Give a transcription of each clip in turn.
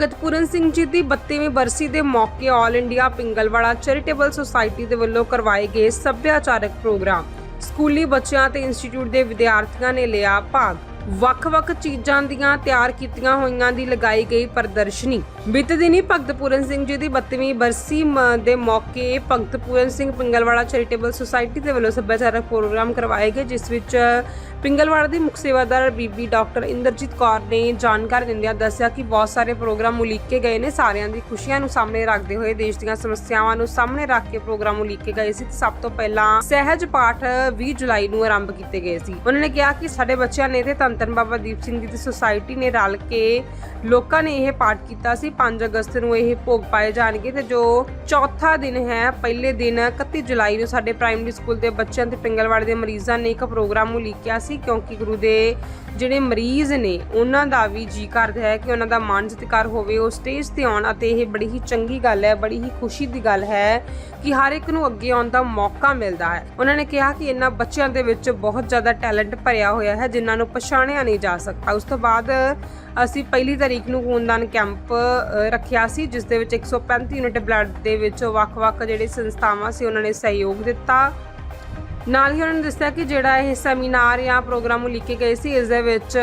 ਭਗਤ ਪੂਰਨ ਸਿੰਘ ਜੀ ਦੀ 32ਵੀਂ ਬਰਸੀ ਦੇ ਮੌਕੇ all India Pingalwara charitable society ਦੇ ਵੱਲੋਂ ਕਰਵਾਏ ਗਏ ਸੱਭਿਆਚਾਰਕ ਪ੍ਰੋਗਰਾਮ। ਸਕੂਲੀ ਬੱਚਿਆਂ ਤੇ ਇੰਸਟੀਚਿਊਟ ਦੇ ਵਿਦਿਆਰਥੀਆਂ ਨੇ ਲਿਆ ਭਾਗ। ਵੱਖ-ਵੱਖ ਚੀਜ਼ਾਂ ਦੀਆਂ ਤਿਆਰ ਕੀਤੀਆਂ ਹੋਈਆਂ ਦੀ ਲਗਾਈ ਗਈ ਪ੍ਰਦਰਸ਼ਨੀ। ਬੀਤੇ ਦਿਨੀ ਭਗਤ ਪੂਰਨ ਸਿੰਘ ਜੀ ਦੀ 32ਵੀਂ ਬਰਸੀ ਦੇ ਮੌਕੇ ਭਗਤ ਪੂਰਨ ਸਿੰਘ ਪਿੰਗਲਵਾੜਾ ਚੈਰੀਟੇਬਲ ਸੁਸਾਇਟੀ ਦੇ ਵੱਲੋਂ ਸੱਭਿਆਚਾਰਕ ਪ੍ਰੋਗਰਾਮ ਕਰਵਾਏ ਗਏ, ਜਿਸ ਵਿੱਚ ਪਿੰਗਲਵਾੜਾ ਦੀ ਮੁੱਖ ਸੇਵਾਦਾਰ ਬੀਬੀ ਡਾਕਟਰ ਇੰਦਰਜੀਤ ਕੌਰ ਨੇ ਜਾਣਕਾਰੀ ਦਿੰਦਿਆਂ ਦੱਸਿਆ ਕਿ ਬਹੁਤ ਸਾਰੇ ਪ੍ਰੋਗਰਾਮ ਉਲੀਕੇ ਗਏ ਨੇ। ਸਾਰਿਆਂ ਦੀ ਖੁਸ਼ੀਆਂ ਨੂੰ ਸਾਹਮਣੇ ਰੱਖਦੇ ਹੋਏ ਦੇਸ਼ ਦੀਆਂ ਸਮੱਸਿਆਵਾਂ ਨੂੰ ਸਾਹਮਣੇ ਰੱਖ ਕੇ ਪ੍ਰੋਗਰਾਮ ਉਲੀਕੇ ਗਏ ਸੀ ਤੇ ਸਭ ਤੋਂ ਪਹਿਲਾਂ ਸਹਿਜ ਪਾਠ 20 ਜੁਲਾਈ ਨੂੰ ਆਰੰਭ ਕੀਤੇ ਗਏ ਸੀ। ਉਹਨਾਂ ਨੇ ਕਿਹਾ ਕਿ ਸਾਡੇ ਬੱਚਿਆਂ ਨੇ ਤੇ ਧੰਨ ਧੰਨ ਬਾਬਾ ਦੀਪ ਸਿੰਘ ਜੀ ਦੀ ਸੁਸਾਇਟੀ ਨੇ ਰਲ ਕੇ ਲੋਕਾਂ ਨੇ ਇਹ ਪਾਠ ਕੀਤਾ ਸੀ। 5 ਅਗਸਤ ਨੂੰ ਇਹ ਭੋਗ ਪਾਏ ਜਾਣਗੇ ਤੇ ਜੋ ਚੌਥਾ ਦਿਨ ਹੈ, ਪਹਿਲੇ ਦਿਨ 31 ਜੁਲਾਈ ਨੂੰ ਸਾਡੇ ਪ੍ਰਾਇਮਰੀ ਸਕੂਲ ਦੇ ਬੱਚਿਆਂ ਤੇ ਪਿੰਗਲਵਾੜੇ ਦੇ ਮਰੀਜ਼ਾਂ ਨੇ ਇੱਕ ਪ੍ਰੋਗਰਾਮ ਉਲੀਕਿਆ ਸੀ ਕਿਉਂਕਿ ਗੁਰੂ ਦੇ ਜਿਹੜੇ ਮਰੀਜ਼ ਨੇ, ਉਹਨਾਂ ਦਾ ਵੀ ਜੀ ਕਰਦਾ ਹੈ ਕਿ ਉਹਨਾਂ ਦਾ ਮਾਨ ਸਤਿਕਾਰ ਹੋਵੇ। ਉਹ ਸਟੇਜ ਤੇ ਆਉਣ ਅਤੇ ਇਹ ਬੜੀ ਹੀ ਚੰਗੀ ਗੱਲ ਹੈ, ਬੜੀ ਹੀ ਖੁਸ਼ੀ ਦੀ ਗੱਲ ਹੈ ਕਿ ਹਰ ਇੱਕ ਨੂੰ ਅੱਗੇ ਆਉਣ ਦਾ ਮੌਕਾ ਮਿਲਦਾ ਹੈ। ਉਹਨਾਂ ਨੇ ਕਿਹਾ ਕਿ ਇਹਨਾਂ ਬੱਚਿਆਂ ਦੇ ਵਿੱਚ ਬਹੁਤ ਜ਼ਿਆਦਾ ਟੈਲੈਂਟ ਭਰਿਆ ਹੋਇਆ ਹੈ, ਜਿਨ੍ਹਾਂ ਨੂੰ ਪਛਾਣਿਆ ਨਹੀਂ ਜਾ ਸਕਦਾ। ਉਸ ਤੋਂ ਬਾਅਦ ਅਸੀਂ ਪਹਿਲੀ ਤਾਰੀਖ ਨੂੰ ਖੂਨਦਾਨ ਕੈਂਪ ਰੱਖਿਆ ਸੀ, ਜਿਸ ਦੇ ਵਿੱਚ 135 ਯੂਨਿਟ ਬਲੱਡ ਦੇ ਵਿੱਚ ਵੱਖ-ਵੱਖ ਜਿਹੜੇ ਸੰਸਥਾਵਾਂ ਸੀ, ਉਹਨਾਂ ਨੇ ਸਹਿਯੋਗ ਦਿੱਤਾ। ਨਾਲ ਹੀ ਉਹਨਾਂ ਨੇ ਦੱਸਿਆ ਕਿ ਜਿਹੜਾ ਇਹ ਸੈਮੀਨਾਰ ਜਾਂ ਪ੍ਰੋਗਰਾਮ ਲਿਖੇ ਗਏ ਸੀ, ਇਸ ਦੇ ਵਿੱਚ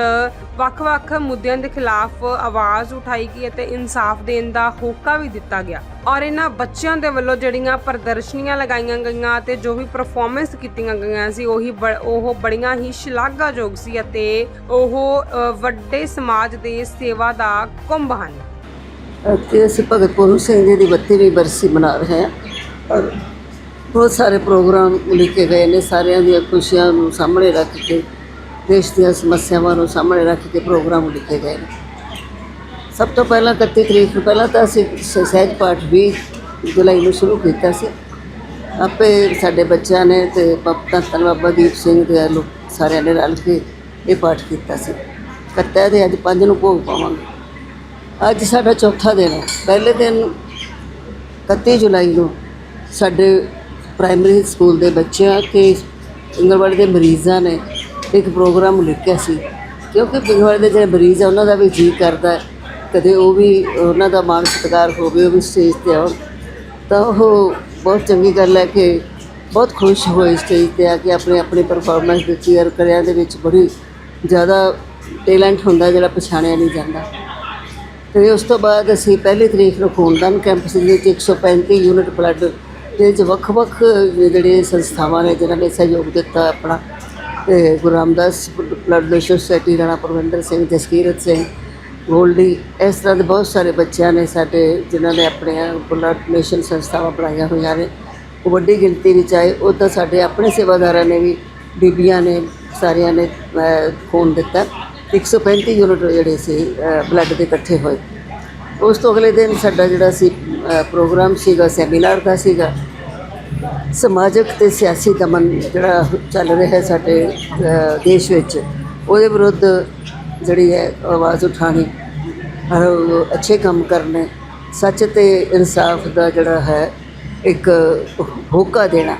ਵੱਖ-ਵੱਖ ਮੁੱਦਿਆਂ ਦੇ ਖਿਲਾਫ ਆਵਾਜ਼ ਉਠਾਈ ਗਈ ਅਤੇ ਇਨਸਾਫ ਦੇਣ ਦਾ ਹੋਕਾ ਵੀ ਦਿੱਤਾ ਗਿਆ। ਔਰ ਇਹਨਾਂ ਬੱਚਿਆਂ ਦੇ ਵੱਲੋਂ ਜਿਹੜੀਆਂ ਪ੍ਰਦਰਸ਼ਨੀਆਂ ਲਗਾਈਆਂ ਗਈਆਂ ਅਤੇ ਜੋ ਵੀ ਪਰਫਾਰਮੈਂਸ ਕੀਤੀਆਂ ਗਈਆਂ ਸੀ, ਉਹੀ ਬ- ਉਹ ਬੜੀਆਂ ਹੀ ਸ਼ਲਾਘਾਯੋਗ ਸੀ ਅਤੇ ਉਹ ਵੱਡੇ ਸਮਾਜ ਦੇ ਸੇਵਾ ਦਾ ਕੁੰਭ ਹਨ। ਅਤੇ ਅਸੀਂ ਭਗਤ ਪੂਰਨ ਸਿੰਘ ਜੀ ਦੀ 32ਵੀਂ ਬਰਸੀ ਮਨਾ ਰਹੇ ਹਾਂ। ਔਰ ਬਹੁਤ ਸਾਰੇ ਪ੍ਰੋਗਰਾਮ ਲਿਖੇ ਗਏ ਨੇ, ਸਾਰਿਆਂ ਦੀਆਂ ਖੁਸ਼ੀਆਂ ਨੂੰ ਸਾਹਮਣੇ ਰੱਖ ਕੇ, ਦੇਸ਼ ਦੀਆਂ ਸਮੱਸਿਆਵਾਂ ਨੂੰ ਸਾਹਮਣੇ ਰੱਖ ਕੇ ਪ੍ਰੋਗਰਾਮ ਲਿਖੇ ਗਏ ਨੇ। ਸਭ ਤੋਂ ਪਹਿਲਾਂ 31 ਤਰੀਕ ਨੂੰ ਪਹਿਲਾਂ ਤਾਂ ਅਸੀਂ ਸਹਿਜ ਪਾਠ 20 ਜੁਲਾਈ ਨੂੰ ਸ਼ੁਰੂ ਕੀਤਾ ਸੀ। ਆਪੇ ਸਾਡੇ ਬੱਚਿਆਂ ਨੇ ਤੇ ਪਪਤਾ ਧੰਨ ਬਾਬਾ ਦੀਪ ਸਿੰਘ ਦੇ ਲੋਕ ਸਾਰਿਆਂ ਨੇ ਰਲ ਕੇ ਇਹ ਪਾਠ ਕੀਤਾ ਸੀ। ਕੱਤਿਆ ਦੇ ਅੱਜ ਪੰਜ ਨੂੰ ਭੋਗ ਪਾਵਾਂਗੇ। ਅੱਜ ਸਾਡਾ ਚੌਥਾ ਦਿਨ ਹੈ। ਪਹਿਲੇ ਦਿਨ 31 ਜੁਲਾਈ ਨੂੰ ਸਾਡੇ ਪ੍ਰਾਇਮਰੀ ਸਕੂਲ ਦੇ ਬੱਚਿਆਂ ਤੇ ਪਿੰਗਲਵਾੜੇ ਦੇ ਮਰੀਜ਼ਾਂ ਨੇ ਇੱਕ ਪ੍ਰੋਗਰਾਮ ਲਿਖਿਆ ਸੀ। ਕਿਉਂਕਿ ਪਿੰਗਲਵਾੜੇ ਦੇ ਜਿਹੜੇ ਮਰੀਜ਼ ਆ, ਉਹਨਾਂ ਦਾ ਵੀ ਜੀ ਕਰਦਾ ਕਦੇ ਉਹ ਵੀ ਉਹਨਾਂ ਦਾ ਮਾਨ ਸਤਿਕਾਰ ਹੋਵੇ, ਉਹ ਵੀ ਸਟੇਜ ਤੇ ਆਉਣ। ਤਾਂ ਉਹ ਬਹੁਤ ਚੰਗੀ ਗੱਲ ਹੈ ਕਿ ਬਹੁਤ ਖੁਸ਼ ਹੋਏ ਸਟੇਜ ਤੇ ਆ ਕੇ ਆਪਣੇ ਆਪਣੀ ਪਰਫਾਰਮੈਂਸ ਦਿੱਤੀ ਔਰ ਕਰਿਆਂ ਦੇ ਵਿੱਚ ਬੜੀ ਜ਼ਿਆਦਾ ਟੈਲੈਂਟ ਹੁੰਦਾ ਜਿਹੜਾ ਪਛਾਣਿਆ ਨਹੀਂ ਜਾਂਦਾ। ਤੇ ਉਸ ਤੋਂ ਬਾਅਦ ਅਸੀਂ ਪਹਿਲੀ ਤਰੀਕ ਨੂੰ ਖੂਨਦਾਨ ਕੈਂਪ ਸੀ ਜਿਹਦੇ 'ਚ 135 ਯੂਨਿਟ ਬਲੱਡ ਦੇ ਚ ਵੱਖ-ਵੱਖ ਜਿਹੜੇ ਸੰਸਥਾਵਾਂ ਨੇ, ਜਿਨ੍ਹਾਂ ਨੇ ਸਹਿਯੋਗ ਦਿੱਤਾ ਆਪਣਾ। ਤੇ Guru Ramdas blood donation society Rana Parvinder Singh, Jaskirat Singh Goldie ਇਸ ਤਰ੍ਹਾਂ ਦੇ ਬਹੁਤ ਸਾਰੇ ਬੱਚਿਆਂ ਨੇ ਸਾਡੇ, ਜਿਨ੍ਹਾਂ ਨੇ ਆਪਣੀਆਂ ਬਲੱਡ ਡੋਨੇਸ਼ਨ ਸੰਸਥਾਵਾਂ ਬਣਾਈਆਂ ਹੋਈਆਂ ਨੇ, ਉਹ ਵੱਡੀ ਗਿਣਤੀ ਵਿੱਚ ਆਏ। ਉਹ ਤਾਂ ਸਾਡੇ ਆਪਣੇ ਸੇਵਾਦਾਰਾਂ ਨੇ ਵੀ, ਬੀਬੀਆਂ ਨੇ ਸਾਰਿਆਂ ਨੇ ਖੂਨ ਦਿੱਤਾ। 135 ਯੂਨਿਟ ਜਿਹੜੇ ਸੀ ਬਲੱਡ ਦੇ ਇਕੱਠੇ ਹੋਏ। ਉਸ ਤੋਂ ਅਗਲੇ ਦਿਨ ਸਾਡਾ ਜਿਹੜਾ ਸੀ ਪ੍ਰੋਗਰਾਮ ਸੀਗਾ, ਸੈਮੀਨਾਰ ਦਾ ਸੀਗਾ। ਸਮਾਜਿਕ ਤੇ ਸਿਆਸੀ ਦਮਨ ਜਿਹੜਾ ਚੱਲ ਰਿਹਾ ਸਾਡੇ ਦੇਸ਼ ਵਿੱਚ, ਉਹਦੇ ਵਿਰੁੱਧ ਜਿਹੜੀ ਹੈ ਆਵਾਜ਼ ਉਠਾਣੀ ਔਰ ਅੱਛੇ ਕੰਮ ਕਰਨੇ ਸੱਚ ਤੇ ਇਨਸਾਫ ਦਾ ਜਿਹੜਾ ਹੈ ਇੱਕ ਹੋਕਾ ਦੇਣਾ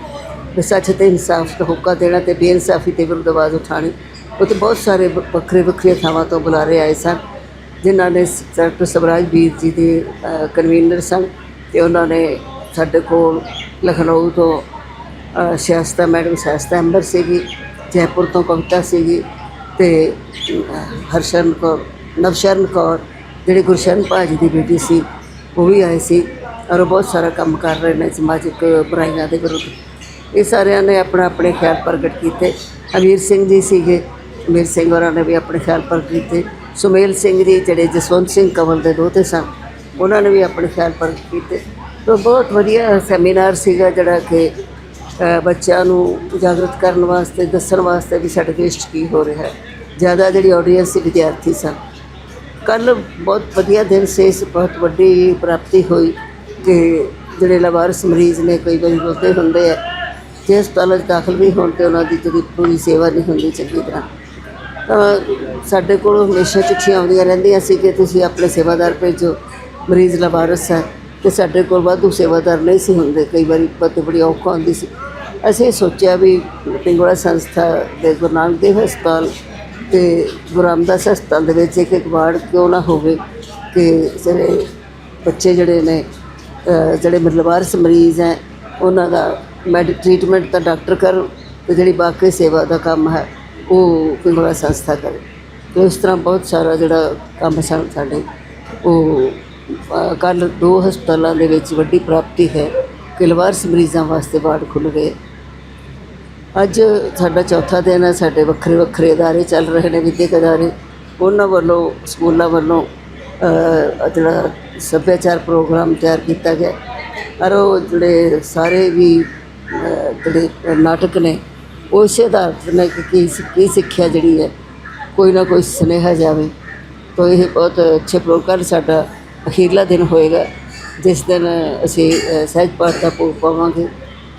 ਸੱਚ ਤੇ ਇਨਸਾਫ ਦਾ ਹੋਕਾ ਦੇਣਾ ਤੇ ਬੇਇਨਸਾਫੀ ਦੇ ਵਿਰੁੱਧ ਆਵਾਜ਼ ਉਠਾਣੀ ਉੱਥੇ ਬਹੁਤ ਸਾਰੇ ਵ- ਵੱਖਰੇ ਵੱਖਰੇ ਥਾਵਾਂ ਤੋਂ ਬੁਲਾਰੇ ਆਏ ਸਨ ਜਿਨ੍ਹਾਂ ਨੇ ਡਾਕਟਰ ਸਵਰਾਜ ਵੀਰ ਜੀ ਦੇ ਕਨਵੀਨਰ ਸਨ ਤੇ ਉਹਨਾਂ ਨੇ ਸਾਡੇ ਕੋਲ ਲਖਨਊ ਤੋਂ ਅ, ਮੈਡਮ ਸਿਆਸਤਾ ਅੰਬਰ ਸੀਗੀ ਜੈਪੁਰ ਤੋਂ ਕਵਿਤਾ ਸੀਗੀ ਤੇ ਅ, ਹਰਸ਼ਰਨ ਕੌਰ ਨਵਸ਼ਰਨ ਕੌਰ ਜਿਹੜੇ ਗੁਰਸ਼ਰਨ ਭਾਜੀ ਦੀ ਬੇਟੀ ਸੀ ਉਹ ਵੀ ਆਏ ਸੀ ਔਰ ਉਹ ਬਹੁਤ ਸਾਰਾ ਕੰਮ ਕਰ ਰਹੇ ਨੇ ਸਮਾਜਿਕ ਬੁਰਾਈਆਂ ਦੇ ਵਿਰੁੱਧ। ਇਹ ਸਾਰਿਆਂ ਨੇ ਆਪਣਾ ਆਪਣੇ ਖਿਆਲ ਪ੍ਰਗਟ ਕੀਤੇ। ਅਮੀਰ ਸਿੰਘ ਜੀ ਸੀਗੇ। ਅਮੀਰ ਸਿੰਘ ਹੋਰਾਂ ਨੇ ਵੀ ਆਪਣੇ ਖਿਆਲ ਪ੍ਰਗਟ ਕੀਤੇ। ਸੁਮੇਲ ਸਿੰਘ ਜੀ ਜਿਹੜੇ ਜਸਵੰਤ ਸਿੰਘ ਕੰਵਲ ਦੇ ਦੋਤੇ ਸਨ ਉਹਨਾਂ ਨੇ ਵੀ ਆਪਣੇ ਖਿਆਲ ਪ੍ਰਗਟ ਕੀਤੇ। ਤਾਂ ਬਹੁਤ ਵਧੀਆ ਸੈਮੀਨਾਰ ਸੀਗਾ ਜਿਹੜਾ ਕਿ ਬੱਚਿਆਂ ਨੂੰ ਜਾਗਰਤ ਕਰਨ ਵਾਸਤੇ ਦੱਸਣ ਵਾਸਤੇ ਵੀ ਸਾਡੇ ਦੇਸ਼ 'ਚ ਕੀ ਹੋ ਰਿਹਾ ਹੈ। ਜ਼ਿਆਦਾ ਜਿਹੜੀ ਆਡੀਅנס ਸੀ, ਵਿਦਿਆਰਥੀ ਸਨ। ਕੱਲ ਬਹੁਤ ਵਧੀਆ ਦਿਨ ਸੀ, ਇਸ ਬਹੁਤ ਵੱਡੀ ਪ੍ਰਾਪਤੀ ਹੋਈ ਕਿ ਜਿਹੜੇ ਲਵਾਰਸ ਮਰੀਜ਼ ਨੇ, ਕਈ ਵਾਰੀ ਰੋਤੇ ਹੁੰਦੇ ਆ, ਜੇ ਹਸਪਤਾਲਾਂ 'ਚ ਦਾਖਲ ਵੀ ਹੋਣ ਤੇ ਉਹਨਾਂ ਦੀ ਜਿਹੜੀ ਪੂਰੀ ਸੇਵਾ ਨਹੀਂ ਹੁੰਦੀ ਚੰਗੀ ਤਰ੍ਹਾਂ। ਤਾਂ ਸਾਡੇ ਕੋਲ ਹਮੇਸ਼ਾ ਚਿੱਠੀਆਂ ਆਉਂਦੀਆਂ ਰਹਿੰਦੀਆਂ ਸੀ ਕਿ ਤੁਸੀਂ ਆਪਣੇ ਸੇਵਾਦਾਰ ਭੇਜੋ, ਮਰੀਜ਼ ਲਵਾਰਸ ਹੈ, ਤੇ ਸਾਡੇ ਕੋਲ ਵਾਧੂ ਸੇਵਾਦਾਰ ਨਹੀਂ ਸੀ ਹੁੰਦੇ, ਕਈ ਵਾਰੀ ਬਹੁਤ ਬੜੀ ਔਖਾ ਹੁੰਦੀ ਸੀ। ਅਸੀਂ ਸੋਚਿਆ ਵੀ ਪਿੰਗੋੜਾ ਸੰਸਥਾ ਦੇ ਗੁਰੂ ਨਾਨਕ ਦੇਵ ਹਸਪਤਾਲ ਤੇ ਗੁਰੂ ਰਾਮਦਾਸ ਹਸਪਤਾਲ ਦੇ ਵਿੱਚ ਇੱਕ ਇੱਕ ਵਾਰਡ ਕਿਉਂ ਨਾ ਹੋਵੇ ਕਿ ਜਿਹੜੇ ਬੱਚੇ ਜਿਹੜੇ ਨੇ ਜਿਹੜੇ ਮਤਲਬ ਵਾਰਸ ਮਰੀਜ਼ ਹੈ, ਉਹਨਾਂ ਦਾ ਮੈਡੀ ਟ੍ਰੀਟਮੈਂਟ ਤਾਂ ਡਾਕਟਰ ਕਰਨ ਤੇ ਜਿਹੜੀ ਬਾਕੀ ਸੇਵਾ ਦਾ ਕੰਮ ਹੈ, ਉਹ ਪਿੰਗਲਾ ਸੰਸਥਾ ਕਰੇ। ਤੇ ਇਸ ਤਰ੍ਹਾਂ ਬਹੁਤ ਸਾਰਾ ਜਿਹੜਾ ਕੰਮ ਸਨ ਸਾਡੇ ਉਹ ਕੱਲ ਦੋ ਹਸਪਤਾਲਾਂ ਦੇ ਵਿੱਚ ਵੱਡੀ ਪ੍ਰਾਪਤੀ ਹੈ ਕਿ ਲਵਾਰਸ ਮਰੀਜ਼ਾਂ ਵਾਸਤੇ ਵਾਰਡ ਖੁੱਲ੍ਹ ਗਏ। ਅੱਜ ਸਾਡਾ ਚੌਥਾ ਦਿਨ ਹੈ, ਸਾਡੇ ਵੱਖਰੇ ਵੱਖਰੇ ਅਦਾਰੇ ਚੱਲ ਰਹੇ ਨੇ, ਵਿਦਿਅਕ ਅਦਾਰੇ। ਉਹਨਾਂ ਵੱਲੋਂ, ਸਕੂਲਾਂ ਵੱਲੋਂ ਜਿਹੜਾ ਸੱਭਿਆਚਾਰ ਪ੍ਰੋਗਰਾਮ ਤਿਆਰ ਕੀਤਾ ਗਿਆ। ਔਰ ਉਹ ਜਿਹੜੇ ਸਾਰੇ ਵੀ ਜਿਹੜੇ ਨਾਟਕ ਨੇ, ਉਹ ਇਸੇ ਆਧਾਰ 'ਤੇ ਨੇ ਕਿ ਕੀ ਸਿ- ਕੀ ਸਿੱਖਿਆ ਜਿਹੜੀ ਹੈ, ਕੋਈ ਨਾ ਕੋਈ ਸੁਨੇਹਾ ਜਾਵੇ। ਤਾਂ ਇਹ ਬਹੁਤ ਅੱਛੇ ਪ੍ਰੋਗਰਾਮ ਸਾਡਾ ਅਖੀਰਲਾ ਦਿਨ ਹੋਏਗਾ। ਜਿਸ ਦਿਨ ਅਸੀਂ ਸਹਿਜ ਪਾਠ ਦਾ ਭੋਗ ਪਾਵਾਂਗੇ,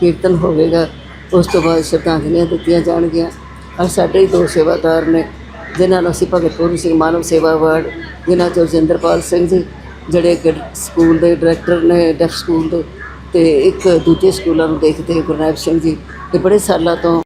ਕੀਰਤਨ ਹੋਵੇਗਾ। ਉਸ ਤੋਂ ਬਾਅਦ ਸ਼ਰਧਾਂਜਲੀਆਂ ਦਿੱਤੀਆਂ ਜਾਣਗੀਆਂ। ਔਰ ਸਾਡੇ ਹੀ ਦੋ ਸੇਵਾਦਾਰ ਨੇ, ਜਿਨ੍ਹਾਂ ਨੂੰ ਅਸੀਂ ਭਗਤ ਪੂਰਨ ਸਿੰਘ ਮਾਨਵ ਸੇਵਾ ਅਵਾਰਡ, ਜਿਨ੍ਹਾਂ ਚੋਂ ਰਜਿੰਦਰਪਾਲ ਸਿੰਘ ਜੀ, ਜਿਹੜੇ ਸਕੂਲ ਦੇ ਡਾਇਰੈਕਟਰ ਨੇ, ਡੈਫ ਸਕੂਲ ਦੇ, ਤੇ ਇੱਕ ਦੂਜੇ ਸਕੂਲਾਂ ਨੂੰ ਦੇਖਦੇ ਗੁਰਨਾਇਬ ਸਿੰਘ ਜੀ, ਤੇ ਬੜੇ ਸਾਲਾਂ ਤੋਂ